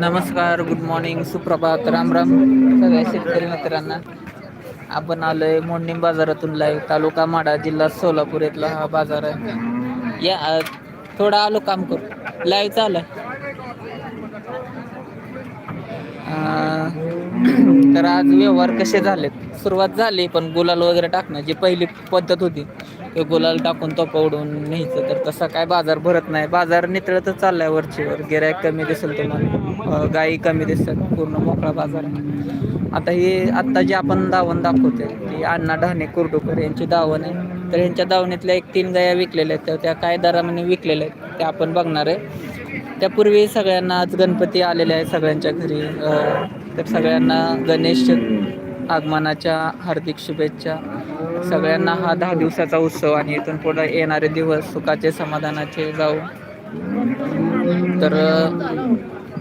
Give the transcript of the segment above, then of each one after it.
नमस्कार good morning सुप्रभात राम राम. सगळ्या शेतकरी मित्रांना आपण आलोय मोडणीम बाजारातून लाईव्ह तालुका माडा जिल्हा सोलापूर येथला हा बाजार आहे. या थोडा आलो काम करू. लाईव्ह चालू आहे. तर आज व्यवहार कसे झालेत? सुरुवात झाली पण गुलाल वगैरे टाकण्याची पहिली पद्धत होती. ते गुलाल टाकून तोपा उडवून न्यायचं. तर तसा काय बाजार भरत नाही. बाजार नितळतच चाललाय वरचीवर गिरायक कमी दिसेल तुम्हाला. गायी कमी दिसतात पूर्ण मोकळा बाजार आता हे आत्ता जे आपण दावण दाखवतोय ती अण्णा ढाणे कुर्डुकर यांची दावण आहे. तर यांच्या दावणीतल्या एक तीन गाया विकलेल्या आहेत. तर त्या काय दराने विकलेल्या आहेत त्या आपण बघणार आहे. त्यापूर्वी सगळ्यांना आज गणपती आलेले आहे सगळ्यांच्या घरी. तर सगळ्यांना गणेश आगमनाच्या हार्दिक शुभेच्छा. सगळ्यांना हा दहा दिवसाचा उत्सव आणि इथून पुढे येणारे दिवस सुखाचे समाधानाचे जाऊ तर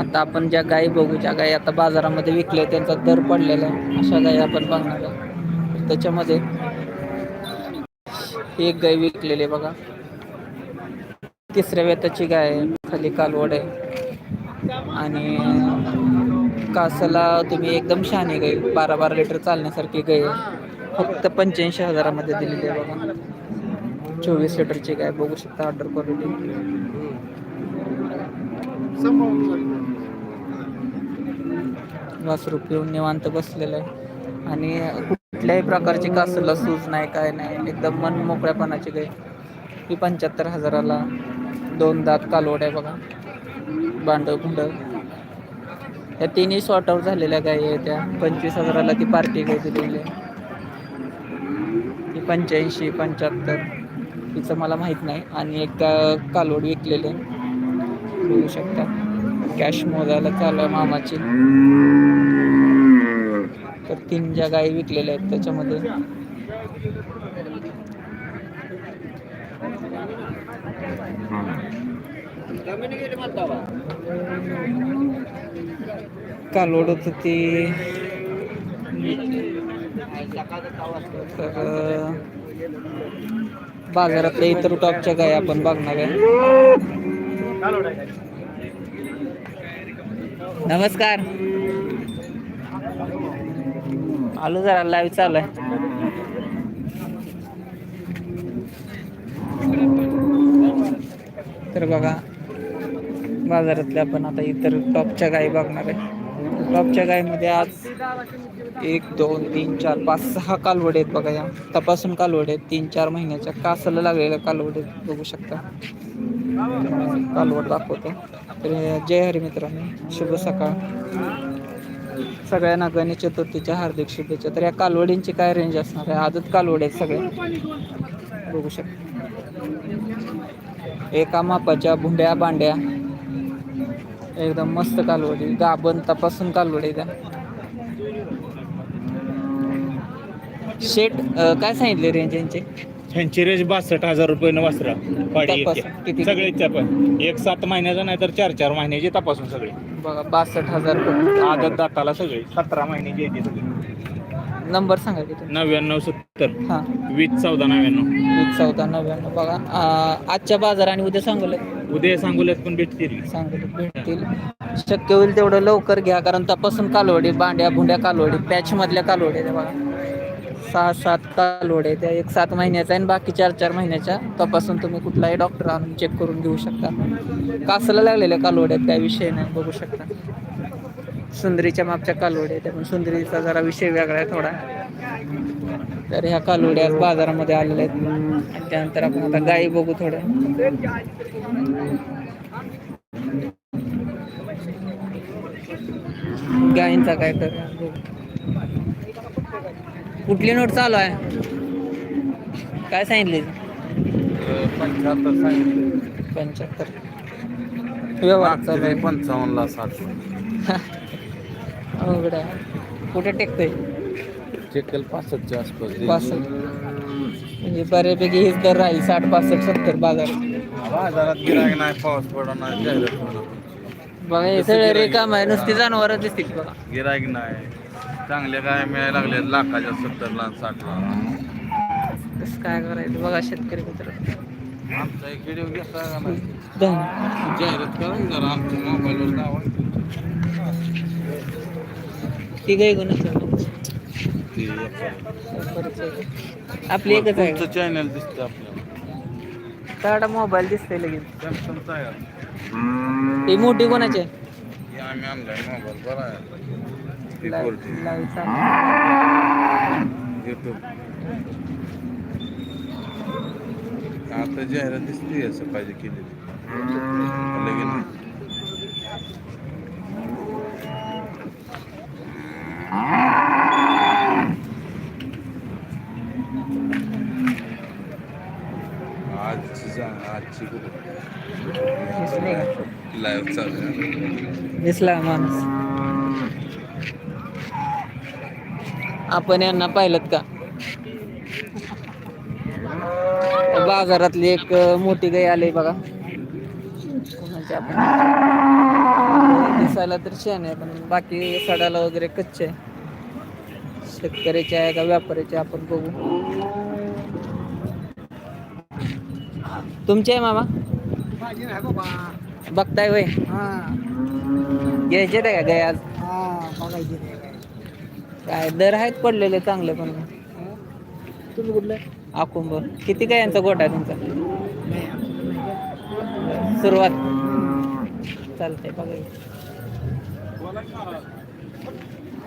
आता आपण ज्या गायी बघू ज्या गायी आता बाजारामध्ये विकले त्यांचा दर पडलेला आहे. अशा गायी आपण बघणार आहे त्याच्यामध्ये ही एक गाय विकलेली आहे बघा. तिसऱ्या वेताची गाय आहे खाली कालवड आहे. आणि कासाला तुम्ही एकदम शहाणी गाय बारा बारा लिटर चालण्यासारखी गाय. फक्त पंच्याऐंशी हजारामध्ये दिलेली आहे बघा. चोवीस लिटरची गाय बघू शकता ऑर्डर क्वालिटी वासरू पिऊन निवांत बसलेलं आहे. आणि कुठल्याही प्रकारची कासला सूज नाही काय नाही. एकदम मन मोकळ्यापणाची गाय. ही पंच्याहत्तर हजाराला दोन दात कालवड आहे बघा. भांडं भुंड या तिन्ही शॉर्ट आउट झालेल्या गाई आहेत. त्या पंचवीस हजाराला ती पार्टी गाय दिलेली आहे. ती पंच्याऐंशी पंच्याहत्तर तिचं मला माहीत नाही. आणि एक कालवड विकलेली. आहे बघू शकता. कॅश मोजायला चालू आहे मामाची. तर तीन ज्या गायी विकलेल्या आहेत त्याच्यामध्ये. कालवड होत होती तर बाजारातल्या इतर टॉपच्या गाय आपण बघणार आहे. नमस्कार. आलो जरा लाईव्ह चालू आहे. तर बघा बाजारातल्या आपण आता इतर टॉपच्या गायी बघणार आहे. टॉपच्या गायमध्ये आज एक दोन तीन चार पाच सहा कालवड आहेत बघा या. तपासून कालवड आहेत. तीन चार महिन्याच्या कासाला लागलेल्या कालवड आहेत. बघू शकता. कालवड दाखवतो. तर जय हरी मित्रांनो. शुभ सकाळ. सगळ्यांना गणेश चतुर्थीच्या हार्दिक शुभेच्छा. तर या कालवडींची काय रेंज असणार आहे? आजच कालवड आहेत सगळे. बघू शकता. एका मापाच्या भुंड्या बांड्या. एकदम मस्त कालवडी गाबन तपासून कालवडी द्या शेट अं, काय सांगितले रेंज यांचे? ह्यांची रेंज बासष्ट हजार रुपये वासरा. पाडी तपास- येते. किती? सगळे पण. एक सात महिन्याचा नाही तर चार चार महिन्याची तपासून सगळे. बघा बासष्ट हजार रुपये. आदत दाताला सगळे. सतरा महिन्याची येते सगळे. नंबर सांगा की तुम्ही. नव्याण्णव सत्तर. हां. वीस चौदा नव्याण्णव. वीस चौदा नव्याण्णव. बघा अं, आजच्या बाजार आणि उद्या सांगले उद्या सांगोल्यात पण भेटतील. सांगोल्यात भेटतील. शक्य होईल तेवढं लवकर घ्या कारण तपासून कालवडी बांड्या भुंड्या कालवडी पॅच मधल्या कालवडी त्या बघा. सहा सात कालवडी त्या एक सात महिन्याचा आणि बाकी चार चार महिन्याच्या तपासून तुम्ही कुठलाही डॉक्टर आणून चेक करून घेऊ शकता. कासला लागलेल्या कालवड्यात काय विषय नाही बघू शकता. सुंदरीच्या मागच्या कालवड्या त्या पण सुंदरीचा जरा विषय वेगळा आहे थोडा. तर ह्या कालवड्या आज बाजारामध्ये आलेल्या आहेत. आणि त्यानंतर आपण आता गायी बघू थोड्या गायींचा काय तर. कुठली नोट चालू आहे? काय सांगितले? पंच्याहत्तर सांगितले. पंच्याहत्तर. व्यवहार चालू आहे. पंचावन्नला साठ. अवघड आहे. कुठे टेकतोय? चेकल पासष्टच्या आसपास देईल. पासष्ट. म्हणजे बऱ्यापैकी हेच दर राहील साठ पासष्ट सत्तर बाजार. बाजारात गिरायक नाही पाऊस पडा नाही जाहिरात. बघा हे सगळे रेकाम आहे नुसती जनावर दिसतील बघा. गिरायक नाही. चांगले काय मिळायला लागले लाखाच्या सत्तरला साठला. कसं काय करायचं? बघा शेतकरी मित्र. आमचा एक व्हिडिओ घेतला का नाही? धन. जाहिरात करा जरा आमच्या मोबाईलवर लावा ती गाय कोणाची आपली एकच आहे. तुमचं चॅनल दिसतं आपल्याला. काढा मोबाईल दिसतंय लगेच. सॅमसंगचा आहे? ही मोठी कोणाची? आहे हे आम्ही आणलाय मोबाईल बरा आहे लाईव्ह लाईव्ह चालू. युट्यूब आता जाहिरात दिसते असं पाहिजे केलेली. लगेच. नाही. लाईव्ह चालू दिसला माणूस आपण यांना पाहिलं का? बाजारातली एक मोठी गाय आली बघा. दिसायला तर छान आहे पण बाकी सडाला वगैरे कच्चे आहे. शेतकऱ्याचे आहे का व्यापाऱ्याचे आपण बघू. तुमचे आहे मामा? बघताय वय घ्यायचे ते का गाय आज? काय. दर आहेत पडलेले चांगले पण. तुम्ही कुठलं? आकुंभ किती काय यांचा गोटा आहे तुमचा? सुरुवात. चालतंय बघा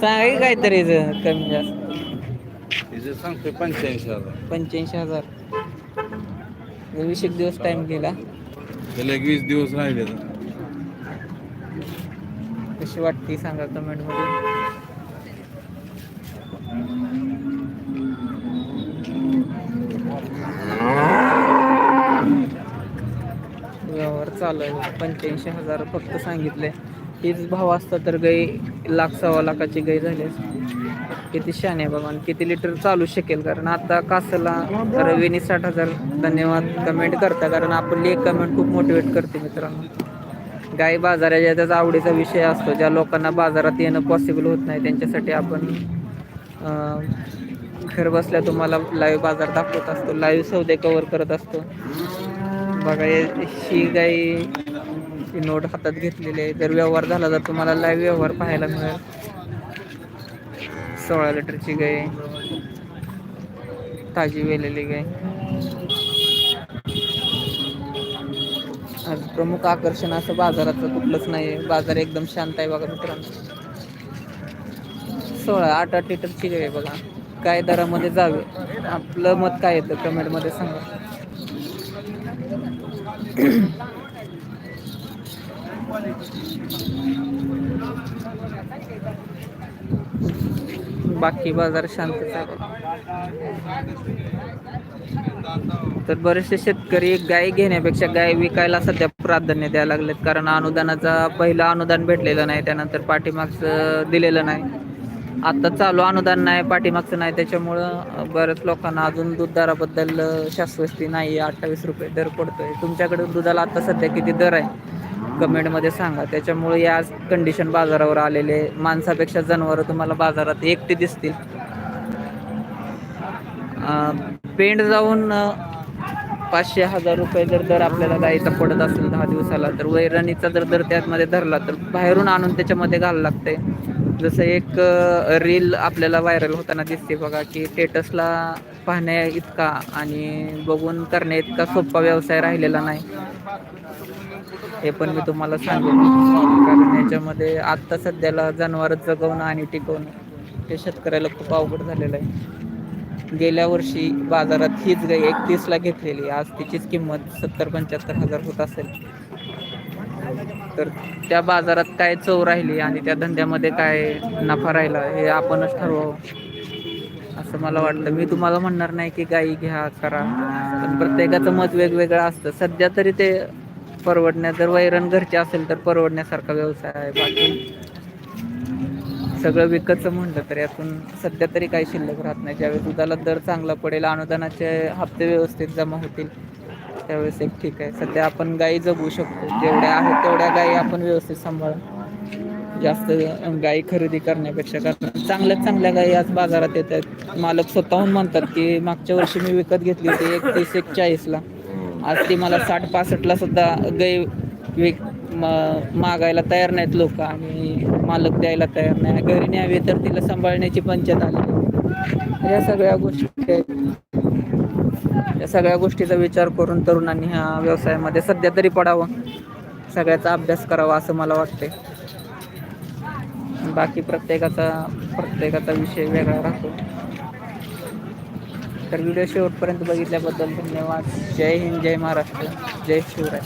सांगा की काहीतरी कमी जास्त. पंच्याऐंशी हजार. पंच्याऐंशी हजार. वीस एक दिवस टाइम गेला. त्याला एक वीस दिवस राहिले. कशी वाटते सांगा कमेंटमध्ये? व्यवहार चालू आहे. पंच्याऐंशी हजार फक्त सांगितले. हेच भाव असता तर गाई लाख सव्वा लाखाची गाई झाली. असती. किती शाने बघा आणि किती लिटर चालू शकेल? कारण आता कासला रवीने साठ हजार धन्यवाद कमेंट करता कारण आपली एक कमेंट खूप मोटिवेट करते मित्रांनो. गाई बाजाराच्या त्याचा आवडीचा विषय असतो ज्या लोकांना बाजारात येणं पॉसिबल होत नाही त्यांच्यासाठी आपण घर बसल्या तुम्हाला लाईव्ह बाजार दाखवत असतो लाईव्ह सौदे कवर करत असतो. बघा ही गाई ही नोट हातात घेतलेली आहे. जर व्यवहार झाला तर तुम्हाला लाईव्ह व्यवहार पाहायला मिळेल. सोळा लिटरची गाय. ताजी वेलेली गाय. आज प्रमुख आकर्षण असं बाजाराचं कुठलंच नाही बाजार एकदम शांत आहे बघा मित्रांनो. सोळा आठ आठ लिटरची गाय आहे बघा. काय दरामध्ये जावे? आपलं मत काय येतं? कमेंटमध्ये सांगा. बाकी बाजार शांतच आहे. तर बरेचसे शेतकरी गाय घेण्यापेक्षा गाय विकायला सध्या प्राधान्य द्यायला लागलेत. कारण अनुदानाचा पहिलं अनुदान भेटलेलं नाही त्यानंतर पाठीमागचं दिलेलं नाही. आता चालू अनुदान नाही पाठीमागचं नाही. त्याच्यामुळं बऱ्याच लोकांना अजून दूध दराबद्दल शाश्वती नाही अठ्ठावीस रुपये दर पडतोय. तुमच्याकडे दुधाला आता सध्या किती दर आहे? कमेंटमध्ये सांगा. त्याच्यामुळे या कंडिशन बाजारावर आलेले माणसापेक्षा जनावरं तुम्हाला बाजारात एकटे दिसतील. पेंड जाऊन पाचशे हजार रुपये जर दर आपल्याला गायीचा पडत असेल दहा दिवसाला तर वैरणीचा जर दर त्यामध्ये धरला तर बाहेरून आणून त्याच्यामध्ये घालावं लागते जसं एक रील आपल्याला व्हायरल होताना दिसते बघा की स्टेटसला पाहण्या इतका आणि बघून करण्या इतका सोपा व्यवसाय राहिलेला नाही. हे पण मी तुम्हाला सांगेन. कारण याच्यामध्ये आत्ता सध्याला जनावर जगवणं आणि टिकवणं हे शेतकऱ्याला खूप अवघड झालेलं आहे. गेल्या वर्षी बाजारात हीच गाई एकतीसला घेतलेली. आज तिचीच किंमत सत्तर पंच्याहत्तर हजार होत असेल. तर त्या बाजारात काय चव राहिली आणि त्या धंद्यामध्ये काय नफा राहिला हे आपणच ठरवावं. असं मला वाटतं. मी तुम्हाला म्हणणार नाही की गाई घ्या करा. पण प्रत्येकाचं मत वेगवेगळं असतं. सध्या तरी ते परवडण्या जर वैरण घरचे असेल तर परवडण्यासारखा व्यवसाय आहे. बाकी सगळं विकतचं म्हणलं तर यातून सध्या तरी काही शिल्लक राहत नाही. ज्यावेळेस दुधाला दर चांगला पडेल अनुदानाचे हप्ते व्यवस्थित जमा होतील त्यावेळेस एक ठीक आहे. सध्या आपण गायी जगू शकतो. जेवढ्या आहेत तेवढ्या गायी आपण व्यवस्थित सांभाळू जास्त गायी खरेदी करण्यापेक्षा कारण चांगल्या चांगल्या गायी आज बाजारात येत आहेत मालक स्वतःहून म्हणतात की मागच्या वर्षी मी विकत घेतली होती एकतीस एक चाळीसला आज ती मला साठ पासष्टला सुद्धा गै विक मागायला तयार नाहीत लोक आणि मालक द्यायला तयार नाही. घरी न्यावे तर तिला सांभाळण्याची पंचायत आली या सगळ्या गोष्टी या सगळ्या गोष्टीचा विचार करून तरुणांनी ह्या व्यवसायामध्ये सध्या तरी पडावं. सगळ्याचा अभ्यास करावा असं मला वाटते बाकी प्रत्येकाचा प्रत्येकाचा विषय वेगळा राहतो. तर व्हिडिओ शेवटपर्यंत बघितल्याबद्दल धन्यवाद. जय हिंद जय महाराष्ट्र जय शिवराय.